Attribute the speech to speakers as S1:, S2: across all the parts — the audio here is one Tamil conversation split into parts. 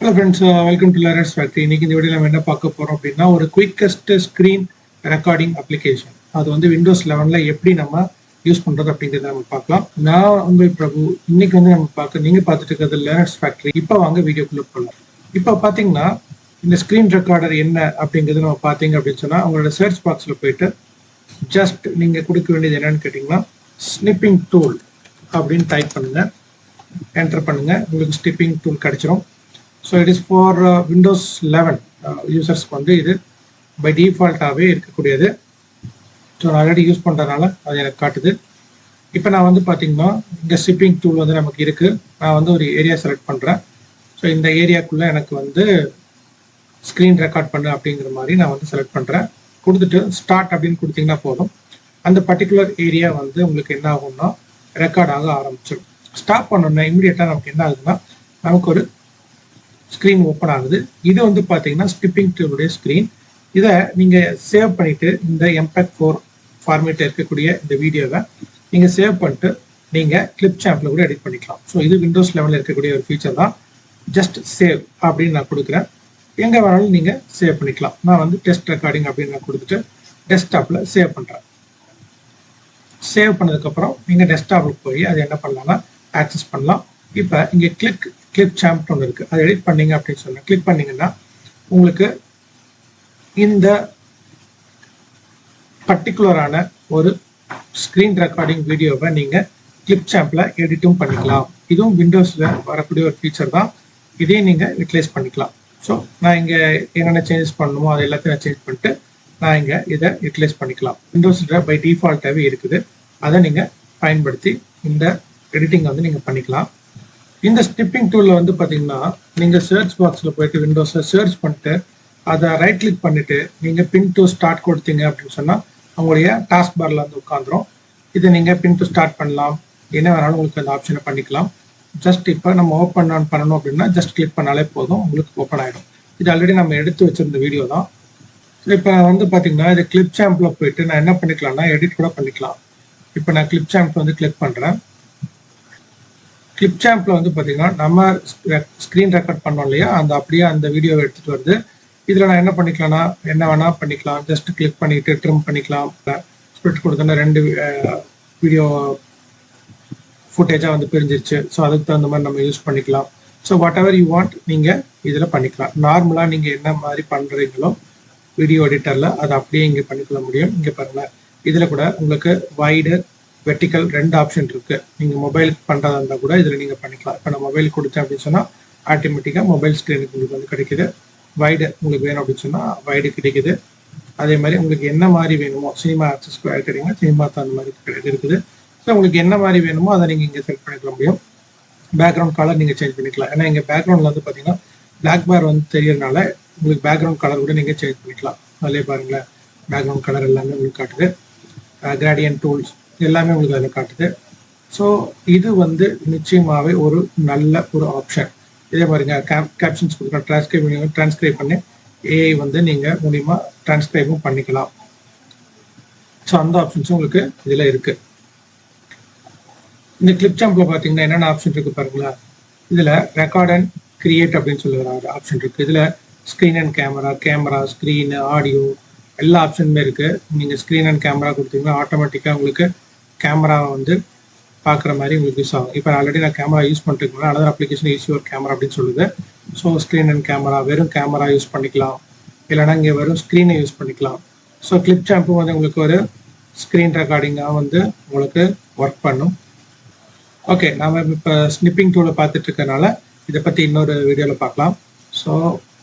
S1: Hello friends welcome to lens factory இன்னைக்கு இந்த வீடியோ நம்ம என்ன பார்க்க போறோம் அப்படின்னா ஒரு குயிக்கஸ்ட் ஸ்க்ரீன் ரெக்கார்டிங் அப்ளிகேஷன் அது வந்து விண்டோஸ் லெவனில் எப்படி நம்ம யூஸ் பண்றது அப்படிங்கிறத நம்ம பார்க்கலாம். நான் உங்கள் பிரபு. இன்னைக்கு வந்து நம்ம பார்க்க நீங்க பார்த்துட்டு இருக்கிறது லேரஸ் ஃபேக்ட்ரி இப்போ வாங்க வீடியோக்குள்ள போகலாம் இப்போ பார்த்தீங்கன்னா இந்த ஸ்க்ரீன் ரெக்கார்டர் என்ன அப்படிங்கிறது நம்ம பார்த்தீங்க அப்படின்னு சொன்னால் உங்களோட சர்ச் பாக்ஸில் போயிட்டு ஜஸ்ட் நீங்கள் கொடுக்க வேண்டியது என்னன்னு கேட்டிங்கன்னா ஸ்னிப்பிங் டூல் அப்படின்னு டைப் பண்ணுங்க. என்டர் பண்ணுங்க. உங்களுக்கு ஸ்டிப்பிங் டூல் கிடைச்சிரும். So it is for Windows eleven யூசர்ஸ்க்கு வந்து இது பை டிஃபால்ட்டாகவே இருக்கக்கூடியது. ஸோ நான் ஆல்ரெடி யூஸ் பண்ணுறதுனால அது எனக்கு காட்டுது. இப்போ நான் வந்து பார்த்தீங்கன்னா இந்த ஷிப்பிங் டூல் வந்து நமக்கு இருக்குது நான் வந்து ஒரு ஏரியா செலக்ட் பண்ணுறேன் ஸோ இந்த ஏரியாக்குள்ளே எனக்கு வந்து ஸ்க்ரீன் ரெக்கார்ட் பண்ணு அப்படிங்கிற மாதிரி நான் வந்து செலக்ட் பண்ணுறேன் கொடுத்துட்டு ஸ்டார்ட் அப்படின்னு கொடுத்தீங்கன்னா போதும். அந்த பர்டிகுலர் ஏரியா வந்து உங்களுக்கு என்ன ஆகும்னா ரெக்கார்ட் ஆக ஆரம்பிச்சிடும் ஸ்டாப் பண்ணோம்னா இமீடியட்டாக நமக்கு என்ன ஆகுதுன்னா நமக்கு ஒரு ஸ்க்ரீன் ஓப்பன் ஆகுது. இது வந்து பார்த்தீங்கன்னா ஸ்டிப்பிங் டூலுடைய ஸ்க்ரீன் இதை நீங்கள் சேவ் பண்ணிட்டு இந்த எம்பெக் ஃபோர் ஃபார்மேட்டில் இருக்கக்கூடிய இந்த வீடியோவை நீங்கள் சேவ் பண்ணிட்டு நீங்கள் கிளிப் சாம்பில் கூட எடிட் பண்ணிக்கலாம். ஸோ இது விண்டோஸ் லெவலில் இருக்கக்கூடிய ஒரு ஃபீச்சர் தான். ஜஸ்ட் சேவ் அப்படின்னு நான் கொடுக்குறேன். எங்கே வேணாலும் நீங்கள் சேவ் பண்ணிக்கலாம். நான் வந்து டெஸ்ட் ரெக்கார்டிங் அப்படின்னு நான் கொடுத்துட்டு டெஸ்க்டாப்பில் சேவ் பண்ணுறேன் சேவ் பண்ணதுக்கப்புறம் நீங்கள் டெஸ்க்டாப்பில் போய் அது என்ன பண்ணலாம்னா ஆக்சஸ் பண்ணலாம். இப்போ இங்கே கிளிக் கிளிப் சாம்ப்ட் ஒன்று இருக்குது அதை எடிட் பண்ணீங்க அப்படின்னு சொன்னால் கிளிக் பண்ணீங்கன்னா உங்களுக்கு இந்த பர்டிகுலரான ஒரு ஸ்க்ரீன் ரெக்கார்டிங் வீடியோவை நீங்கள் கிளிப் சாம்பில் எடிட்டும் பண்ணிக்கலாம். இதுவும் விண்டோஸில் வரக்கூடிய ஒரு ஃபீச்சர் தான். இதையும் நீங்கள் யூட்டிலைஸ் பண்ணிக்கலாம். ஸோ நான் இங்கே என்னென்ன சேஞ்சஸ் பண்ணணுமோ அதை எல்லாத்தையும் நான் சேஞ்ச் பண்ணிட்டு நான் இங்கே இதை யூட்டிலைஸ் பண்ணிக்கலாம். விண்டோஸில் பை டிஃபால்ட்டாகவே இருக்குது. அதை நீங்கள் பயன்படுத்தி இந்த எடிட்டிங் வந்து நீங்கள் பண்ணிக்கலாம். இந்த ஸ்டிப்பிங் டூலில் வந்து பார்த்தீங்கன்னா நீங்கள் சர்ச் பாக்ஸில் போயிட்டு விண்டோஸை சர்ச் பண்ணிட்டு அதை ரைட் கிளிக் பண்ணிவிட்டு நீங்கள் பின் டு ஸ்டார்ட் கொடுத்தீங்க அப்படின்னு சொன்னால் உங்களுடைய டாஸ்க் பாரில் வந்து உட்காந்துரும் இதை நீங்கள் பின் டு ஸ்டார்ட் பண்ணலாம். என்ன வேணாலும் உங்களுக்கு அந்த ஆப்ஷனை பண்ணிக்கலாம். ஜஸ்ட் இப்போ நம்ம ஓப்பன் ஆன் பண்ணணும் அப்படின்னா ஜஸ்ட் கிளிக் பண்ணாலே போதும். உங்களுக்கு ஓப்பன் ஆகிடும் இது ஆல்ரெடி நம்ம எடுத்து வச்சிருந்த வீடியோ தான். இப்போ வந்து பார்த்தீங்கன்னா இது கிளிப் சாம்பில் போயிட்டு நான் என்ன பண்ணிக்கலாம்னா எடிட் கூட பண்ணிக்கலாம். இப்போ நான் கிளிப் சாம்பில் வந்து கிளிக் பண்ணுறேன் கிளிப் சாம்பில் வந்து பார்த்தீங்கன்னா நம்ம ஸ்க்ரீன் ரெக்கார்ட் பண்ணோம் இல்லையா? அந்த அப்படியே அந்த வீடியோவை எடுத்துகிட்டு வருது. இதில் நான் என்ன பண்ணிக்கலாம்னா என்ன வேணால் பண்ணிக்கலாம். ஜஸ்ட் கிளிக் பண்ணிவிட்டு ட்ரிம் பண்ணிக்கலாம். ஸ்பிளிட் கொடுத்தோன்னா ரெண்டு வீடியோ ஃபுட்டேஜாக வந்து பிரிஞ்சிருச்சு. ஸோ அதுக்கு தகுந்த மாதிரி நம்ம யூஸ் பண்ணிக்கலாம். So whatever you want நீங்கள் இதில் பண்ணிக்கலாம். நார்மலாக நீங்கள் என்ன மாதிரி பண்ணுறீங்களோ வீடியோ எடிட்டரில் அதை அப்படியே இங்கே பண்ணிக்கொள்ள முடியும். இங்கே பாருங்கள் இதில் கூட உங்களுக்கு வைடு வெர்டிக்கல் ரெண்டு ஆப்ஷன் இருக்கு. நீங்க மொபைலுக்கு பண்றதா இருந்தா கூட இதுல நீங்க பண்ணிக்கலாம். இப்போ நான் மொபைல் கொடுத்தேன் அப்படின்னு சொன்னா ஆட்டோமேட்டிக்கா மொபைல் ஸ்கிரீனுக்கு உங்களுக்கு வந்து கிடைக்குது. வைடு உங்களுக்கு வேணும் அப்படின்னு சொன்னா வைடு கிடைக்குது. அதே மாதிரி உங்களுக்கு என்ன மாதிரி வேணுமோ சினிமா ஆக்சஸ் கிடைக்கிறீங்க சினிமா அந்த மாதிரி இருக்குது. ஸோ உங்களுக்கு என்ன மாதிரி வேணுமோ அதை நீங்க இங்க செலக்ட் பண்ணிக்க முடியும் பேக்ரவுண்ட் கலர் நீங்க சேஞ்ச் பண்ணிக்கலாம். ஏன்னா இங்க பேக்ரவுண்ட்ல வந்து பாத்தீங்கன்னா பிளாக் பேர் வந்து தெரியறதுனால உங்களுக்கு பேக்ரவுண்ட் கலர் கூட நீங்க சேஞ்ச் பண்ணிக்கலாம். அதிலே பாருங்களேன் பேக்ரவுண்ட் கலர் எல்லாமே உங்களுக்கு காட்டுது. கிராடியன் டூல்ஸ் எல்லாமே உங்களுக்கு அதில் காட்டுது. ஸோ இது வந்து நிச்சயமாகவே ஒரு நல்ல ஒரு ஆப்ஷன் இதே பாருங்க கேப் கேப்ஷன்ஸ் கொடுக்குற டிரான்ஸ்கிரைப் டிரான்ஸ்கிரைப் பண்ணி ஏஐ வந்து நீங்கள் மூலியமாக டிரான்ஸ்கிரைபும் பண்ணிக்கலாம். ஸோ அந்த ஆப்ஷன்ஸும் உங்களுக்கு இதில் இருக்கு. இந்த கிளிப் சாம்பில் பார்த்தீங்கன்னா என்னென்ன ஆப்ஷன் இருக்கு பாருங்களா இதில் ரெக்கார்ட் அண்ட் கிரியேட் அப்படின்னு சொல்லி ஒரு ஆப்ஷன் இருக்கு. இதில் screen and camera camera screen audio எல்லா ஆப்ஷனுமே இருக்கு. நீங்கள் ஸ்க்ரீன் அண்ட் கேமரா கொடுத்தீங்கன்னா ஆட்டோமேட்டிக்காக உங்களுக்கு கேமரா வந்து பார்க்குற மாதிரி உங்களுக்கு யூஸ் ஆகும். இப்போ ஆல்ரெடி நான் கேமரா யூஸ் பண்ணிட்டு another application use your camera அப்படின்னு சொல்லுது. ஸோ ஸ்க்ரீன் அண்ட் கேமரா வெறும் கேமரா யூஸ் பண்ணிக்கலாம். இல்லைனா இங்கே வெறும் ஸ்க்ரீனை யூஸ் பண்ணிக்கலாம். ஸோ கிளிப் ஷாம்பு வந்து உங்களுக்கு ஒரு ஸ்க்ரீன் ரெக்கார்டிங்காக வந்து உங்களுக்கு ஒர்க் பண்ணும். ஓகே நாம் இப்போ ஸ்னிப்பிங் டூலை பார்த்துட்டு இருக்கனால இதை பற்றி இன்னொரு வீடியோவில் பார்க்கலாம். ஸோ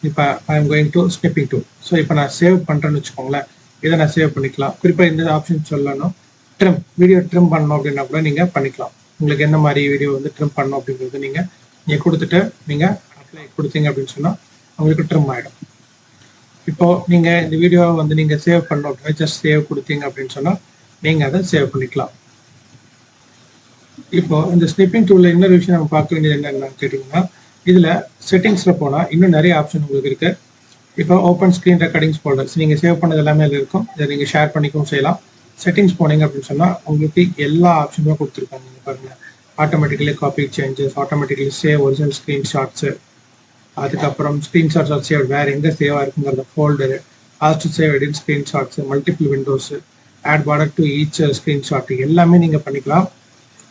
S1: இப்போ I am going to snipping tool so இப்போ நான் சேவ் பண்ணுறேன்னு வச்சுக்கோங்களேன். இதை நான் சேவ் பண்ணிக்கலாம். குறிப்பாக இந்த ஆப்ஷன் சொல்லணும். ட்ரிம் வீடியோ ட்ரிம் பண்ணணும் அப்படின்னா கூட நீங்கள் பண்ணிக்கலாம். உங்களுக்கு என்ன மாதிரி வீடியோ வந்து ட்ரிம் பண்ணணும் அப்படிங்கிறது நீங்கள் நீங்கள் கொடுத்துட்டு நீங்கள் அப்ளை கொடுத்தீங்க அப்படின்னு சொன்னால் உங்களுக்கு ட்ரிம் ஆகிடும் இப்போ நீங்கள் இந்த வீடியோவை வந்து நீங்கள் சேவ் பண்ணணும் அப்படின்னா ஜஸ்ட் சேவ் கொடுத்தீங்க அப்படின்னு சொன்னால் நீங்கள் அதை சேவ் பண்ணிக்கலாம். இப்போ இந்த ஸ்னிப்பிங் டூலில் இன்னொரு விஷயம் நம்ம பார்க்க வேண்டியது என்னென்னு கேட்டிங்கன்னா இதில் செட்டிங்ஸில் போனால் இன்னும் நிறைய ஆப்ஷன் உங்களுக்கு இருக்குது இப்போ ஓப்பன் ஸ்க்ரீன் ரெக்கார்டிங்ஸ் ஃபோல்டர்ஸ் நீங்கள் சேவ் பண்ணது எல்லாமே அதில் இருக்கும். இதை நீங்கள் ஷேர் பண்ணிக்கவும் செய்யலாம். செட்டிங்ஸ் போனீங்க அப்படின்னு சொன்னால் உங்களுக்கு எல்லா ஆப்ஷனுமே கொடுத்துருக்காங்க நீங்கள் பாருங்கள் automatically copy changes automatically save original screenshots அதுக்கப்புறம் ஸ்க்ரீன்ஷாட்ஸ் ஆர் சேவ் வேறு எங்கே சேவாக இருக்குங்கிறத folder as to save edit screenshots multiple windows add border to each screenshot எல்லாமே நீங்கள் பண்ணிக்கலாம்.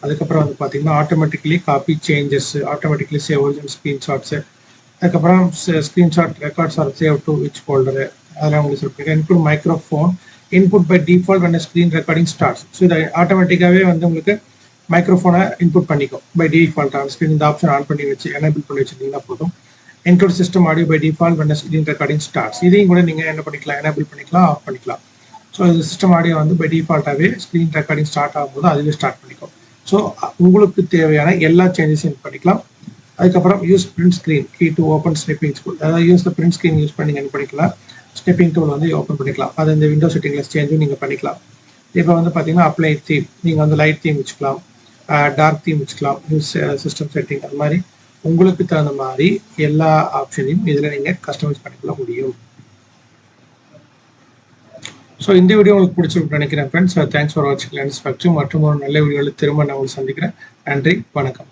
S1: அதுக்கப்புறம் வந்து பார்த்தீங்கன்னா automatically copy changes automatically save original screenshots அதுக்கப்புறம் screenshot records are save to which folder அதெல்லாம் உங்களுக்கு சொல்லியிருக்கேன் include microphone input by default when screen recording starts so இதை ஆட்டோமேட்டிக்காகவே வந்து உங்களுக்கு மைக்ரோஃபோனை இன்புட் பண்ணிக்கும். பை டிஃபால்ட் ஆன் ஸ்க்ரீன் இந்த ஆப்ஷன் ஆன் பண்ணி வச்சு எனேபிள் பண்ணி வச்சுருந்தீங்கன்னா போதும். Include system audio by default when screen recording starts இதையும் கூட நீங்கள் என்ன பண்ணிக்கலாம் எனேபிள் பண்ணிக்கலாம் ஆஃப் பண்ணிக்கலாம். ஸோ இந்த சிஸ்டம் ஆடியோ வந்து பை டிஃபால்ட்டாகவே ஸ்க்ரீன் ரெக்கார்டிங் ஸ்டார்ட் ஆகும்போது அதுவே ஸ்டார்ட் பண்ணிக்கும். ஸோ உங்களுக்கு தேவையான எல்லா சேஞ்சஸையும் பண்ணிக்கலாம். அதுக்கப்புறம் use print screen key to open snipping school அதாவது use the print screen use பண்ணி நீங்கள் பண்ணிக்கலாம் ஸ்னிப்பிங் டூல் வந்து ஓப்பன் பண்ணிக்கலாம். அது இந்த விண்டோ செட்டிங்கில் சேஞ்சும் நீங்கள் பண்ணிக்கலாம். இப்போ வந்து பார்த்தீங்கன்னா அப்ளை தீம் நீங்கள் வந்து லைட் தீம் வச்சுக்கலாம். டார்க் தீம் வச்சுக்கலாம். யூஸ் சிஸ்டம் செட்டிங் அது மாதிரி. உங்களுக்கு தகுந்த மாதிரி எல்லா ஆப்ஷனையும் இதில் நீங்கள் கஸ்டமைஸ் பண்ணிக்கொள்ள முடியும். ஸோ இந்த வீடியோ உங்களுக்கு பிடிச்சிருக்கு நினைக்கிறேன் ஃப்ரெண்ட்ஸ் தேங்க்ஸ் ஃபார் வாட்சிங் லென்ஸ் ஃபேக்ட்ரி மற்றும் ஒரு நல்ல வீடியோவில் திரும்ப நான் உங்களுக்கு சந்திக்கிறேன். நன்றி வணக்கம்.